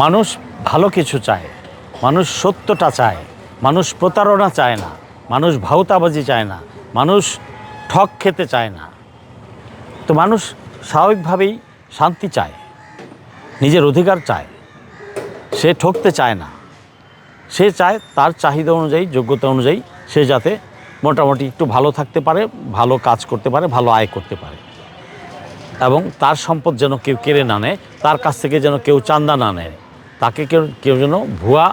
মানুষ ভালো কিছু চায়, মানুষ সত্যটা চায়, মানুষ প্রতারণা চায় না, মানুষ ভাউতাবাজি চায় না, মানুষ ঠক খেতে চায় না। তো মানুষ স্বাভাবিকভাবেই শান্তি চায়, নিজের অধিকার চায়, সে ঠকতে চায় না। সে চায় তার চাহিদা অনুযায়ী, যোগ্যতা অনুযায়ী সে যাতে মোটামুটি একটু ভালো থাকতে পারে, ভালো কাজ করতে পারে, ভালো আয় করতে পারে। এবং তার সম্পদ যেন কেউ কেড়ে না নেয়, তার কাছ থেকে যেন কেউ চান্দা না নেয়। তাকে কেউ কেউ যেন ভুয়া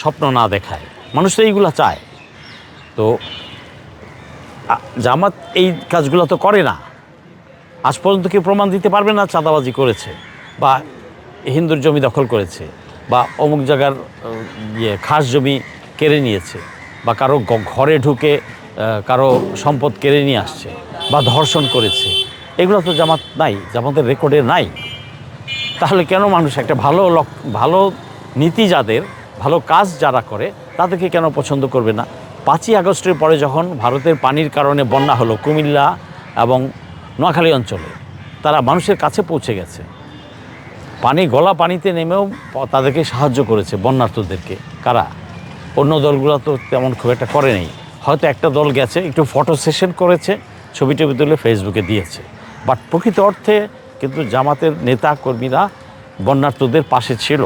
স্বপ্ন না দেখায়। মানুষ তো এইগুলো চায়। তো জামাত এই কাজগুলো তো করে না। আজ পর্যন্ত কেউ প্রমাণ দিতে পারবে না চাঁদাবাজি করেছে বা হিন্দুর জমি দখল করেছে বা অমুক জায়গার ইয়ে খাস জমি কেড়ে নিয়েছে বা কারও ঘরে ঢুকে কারও সম্পদ কেড়ে নিয়ে আসছে বা ধর্ষণ করেছে। এগুলো তো জামাত নাই, জামাতের রেকর্ডে নাই। তাহলে কেন মানুষ একটা ভালো ভালো নীতি যাদের, ভালো কাজ যারা করে, তাদেরকে কেন পছন্দ করবে না? পাঁচই আগস্টের পরে যখন ভারতের পানির কারণে বন্যা হলো কুমিল্লা এবং নোয়াখালী অঞ্চলে, তারা মানুষের কাছে পৌঁছে গেছে। পানি, গলা পানিতে নেমেও তাদেরকে সাহায্য করেছে বন্যার্থদেরকে। কারা? অন্য দলগুলো তো তেমন খুব একটা করে নেই। হয়তো একটা দল গেছে, একটু ফটো সেশন করেছে ছবি টবি তুলে ফেসবুকে দিয়েছে। বাট প্রকৃত অর্থে কিন্তু জামাতের নেতা কর্মীরা বন্যার্থদের পাশে ছিল।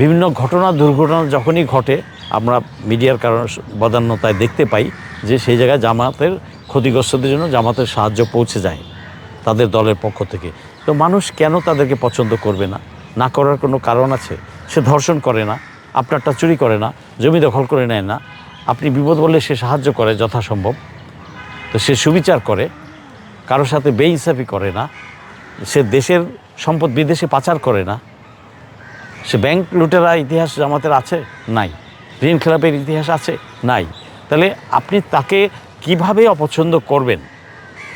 বিভিন্ন ঘটনা, দুর্ঘটনা যখনই ঘটে, আমরা মিডিয়ার কারণ বদান্যতায় দেখতে পাই যে সেই জায়গায় জামাতের ক্ষতিগ্রস্তদের জন্য জামাতের সাহায্য পৌঁছে যায় তাদের দলের পক্ষ থেকে। তো মানুষ কেন তাদেরকে পছন্দ করবে না? না করার কোনো কারণ আছে? সে ধর্ষণ করে না, আপনারটা চুরি করে না, জমি দখল করে নেয় না, আপনি বিপদ বললে সে সাহায্য করে যথাসম্ভব। তো সে সুবিচার করে কারোর সাথে বেইনসাফি করে না সে দেশের সম্পদ বিদেশে পাচার করে না। সে ব্যাংক লুটেরা ইতিহাস জামাতের আছে? নাই। ঋণ খেলাপের ইতিহাস আছে? নাই। তাহলে আপনি তাকে কীভাবে অপছন্দ করবেন?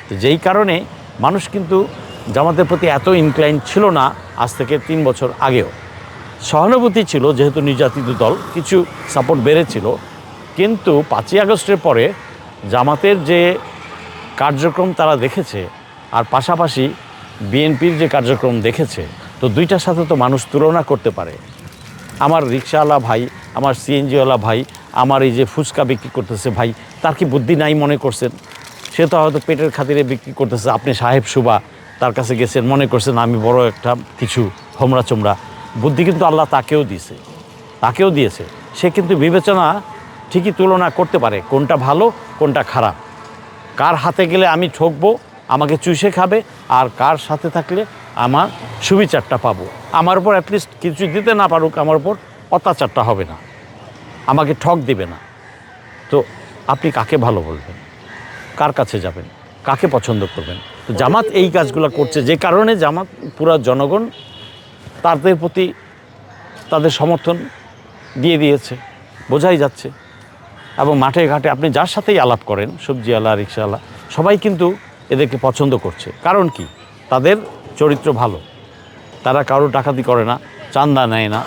তো যেই কারণে মানুষ কিন্তু জামাতের প্রতি এত ইনক্লাইন ছিল না আজ থেকে তিন বছর আগেও। সহানুভূতি ছিল, যেহেতু নির্যাতিত দল, কিছু সাপোর্ট বেড়েছিল। কিন্তু পাঁচই আগস্টের পরে জামাতের যে কার্যক্রম তারা দেখেছে, আর পাশাপাশি বিএনপির যে কার্যক্রম দেখেছে, তো দুইটার সাথে তো মানুষ তুলনা করতে পারে। আমার রিক্সাওয়ালা ভাই, আমার সিএনজিওয়ালা ভাই, আমার এই যে ফুচকা বিক্রি করতেছে ভাই, তার কি বুদ্ধি নাই মনে করছেন? সে তো হয়তো পেটের খাতিরে বিক্রি করতেছে। আপনি সাহেব সুবা, তার কাছে গেছেন, মনে করছেন আমি বড় একটা কিছু হোমরা চোমরা বুদ্ধি কিন্তু আল্লাহ তাকেও দিয়েছে তাকেও দিয়েছে। সে কিন্তু বিবেচনা ঠিকই তুলনা করতে পারে, কোনটা ভালো, কোনটা খারাপ। কার হাতে গেলে আমি ঠকবো? আমাকে চুষে খাবে আর কার সাথে থাকলে আমার সুবিচারটা পাবো। আমার উপর অ্যাটলিস্ট কিছু দিতে না পারুক, আমার উপর অত্যাচারটা হবে না। আমাকে ঠক দিবে না। তো আপনি কাকে ভালো বলবেন? কার কাছে যাবেন? কাকে পছন্দ করবেন? তো জামাত এই কাজগুলো করছে যে কারণে জামাত, পুরা জনগণ তাদের প্রতি তাদের সমর্থন দিয়ে দিয়েছে, বোঝাই যাচ্ছে। এবং মাঠে ঘাটে আপনি যার সাথেই আলাপ করেন সবজিওয়ালা রিক্সাওয়ালা সবাই কিন্তু এদেরকে পছন্দ করছে। কারণ কি? তাদের চরিত্র ভালো। তারা কারও ডাকাতি করে না, চান্দা নেয় না,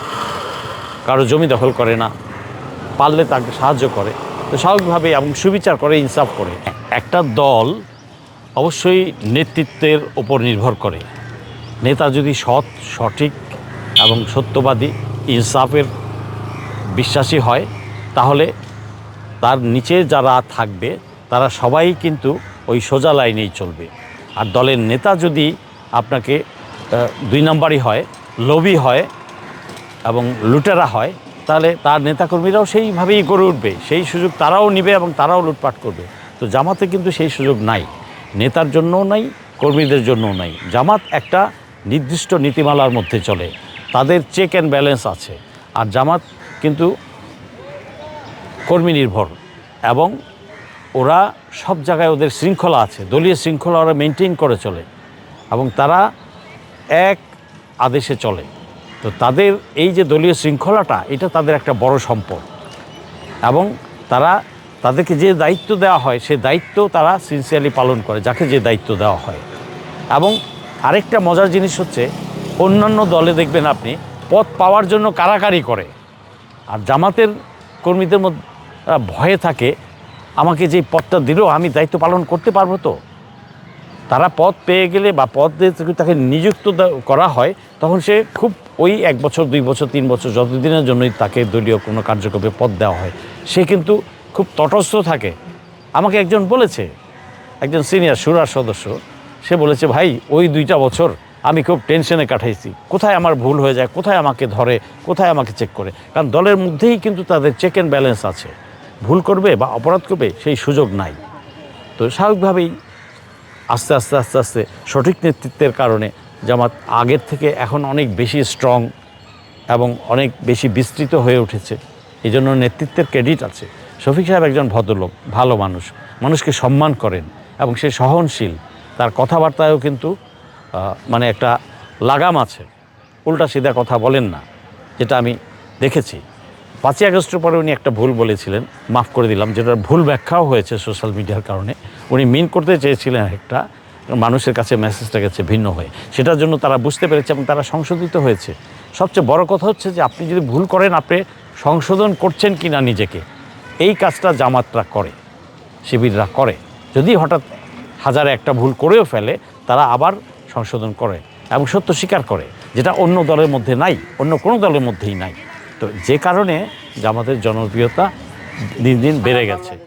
কারও জমি দখল করে না, পারলে তাকে সাহায্য করে। তো স্বাভাবিকভাবে এবং সুবিচার করে, ইনসাফ করে। একটা দল অবশ্যই নেতৃত্বের ওপর নির্ভর করে। নেতা যদি সৎ, সঠিক এবং সত্যবাদী, ইনসাফের বিশ্বাসী হয়, তাহলে তার নিচে যারা থাকবে, তারা সবাই কিন্তু ওই সোজা লাইনেই চলবে। আর দলের নেতা যদি আপনাকে দুই নম্বরই হয়, লোভী হয় এবং লুটেরা হয়, তাহলে তার নেতাকর্মীরাও সেইভাবেই গড়ে উঠবে। সেই সুযোগ তারাও নেবে এবং তারাও লুটপাট করবে। তো জামাতে কিন্তু সেই সুযোগ নাই। নেতার জন্যও নাই, কর্মীদের জন্যও নাই। জামাত একটা নির্দিষ্ট নীতিমালার মধ্যে চলে। তাদের চেক অ্যান্ড ব্যালেন্স আছে। আর জামাত কিন্তু কর্মী নির্ভর এবং ওরা সব জায়গায় ওদের শৃঙ্খলা আছে, দলীয় শৃঙ্খলা ওরা মেনটেন করে চলে এবং তারা এক আদেশে চলে। তো তাদের এই যে দলীয় শৃঙ্খলাটা, এটা তাদের একটা বড় সম্পদ। এবং তারা তাদেরকে যে দায়িত্ব দেওয়া হয়, সে দায়িত্ব তারা সিনসিয়ারলি পালন করে, যাকে যে দায়িত্ব দেওয়া হয়। এবং আরেকটা মজার জিনিস হচ্ছে, অন্যান্য দলে দেখবেন আপনি, পদ পাওয়ার জন্য কারাকারি করে। আর জামাতের কর্মীদের মধ্যে ভয়ে থাকে আমাকে যে পদটা দিল, আমি দায়িত্ব পালন করতে পারব তো? তারা পদ পেয়ে গেলে বা পদ তাকে নিযুক্ত করা হয়, তখন সে খুব ওই এক বছর, দুই বছর, তিন বছর যতদিনের জন্যই তাকে দলীয় কোনো কার্যক্রমে পদ দেওয়া হয়, সে কিন্তু খুব তটস্থ থাকে। আমাকে একজন বলেছে, একজন সিনিয়র সুরার সদস্য, সে বলেছে, ভাই, ওই দুইটা বছর আমি খুব টেনশনে কাটাইছি। কোথায় আমার ভুল হয়ে যায়, কোথায় আমাকে ধরে, কোথায় আমাকে চেক করে? কারণ দলের মধ্যেই কিন্তু তাদের চেক অ্যান্ড ব্যালেন্স আছে। ভুল করবে বা অপরাধ করবে, সেই সুযোগ নাই। তো স্বাভাবিকভাবেই আস্তে আস্তে আস্তে আস্তে সঠিক নেতৃত্বের কারণে জামাত আগের থেকে এখন অনেক বেশি স্ট্রং এবং অনেক বেশি বিস্তৃত হয়ে উঠেছে। এই জন্য নেতৃত্বের ক্রেডিট আছে। শফিক সাহেব একজন ভদ্রলোক, ভালো মানুষ, মানুষকে সম্মান করেন এবং সে সহনশীল। তার কথাবার্তায়ও কিন্তু মানে একটা লাগাম আছে। উল্টা সিধা কথা বলেন না, যেটা আমি দেখেছি। পাঁচই আগস্টের পরে উনি একটা ভুল বলেছিলেন, মাফ করে দিলাম, যেটার ভুল ব্যাখ্যাও হয়েছে সোশ্যাল মিডিয়ার কারণে। উনি মিন করতে চেয়েছিলেন একটা, মানুষের কাছে মেসেজটা গেছে ভিন্ন হয়ে। সেটার জন্য তারা বুঝতে পেরেছে এবং তারা সংশোধিত হয়েছে। সবচেয়ে বড় কথা হচ্ছে যে আপনি যদি ভুল করেন, আপনি সংশোধন করছেন কি না নিজেকে। এই কাজটা জামাতরা করে, শিবিররা করে। যদি হঠাৎ হাজারে একটা ভুল করেও ফেলে, তারা আবার সংশোধন করে এবং সত্য স্বীকার করে, যেটা অন্য দলের মধ্যে নাই, অন্য কোনো দলের মধ্যেই নাই। তো যে কারণে জামাতের জনপ্রিয়তা দিন দিন বেড়ে গেছে।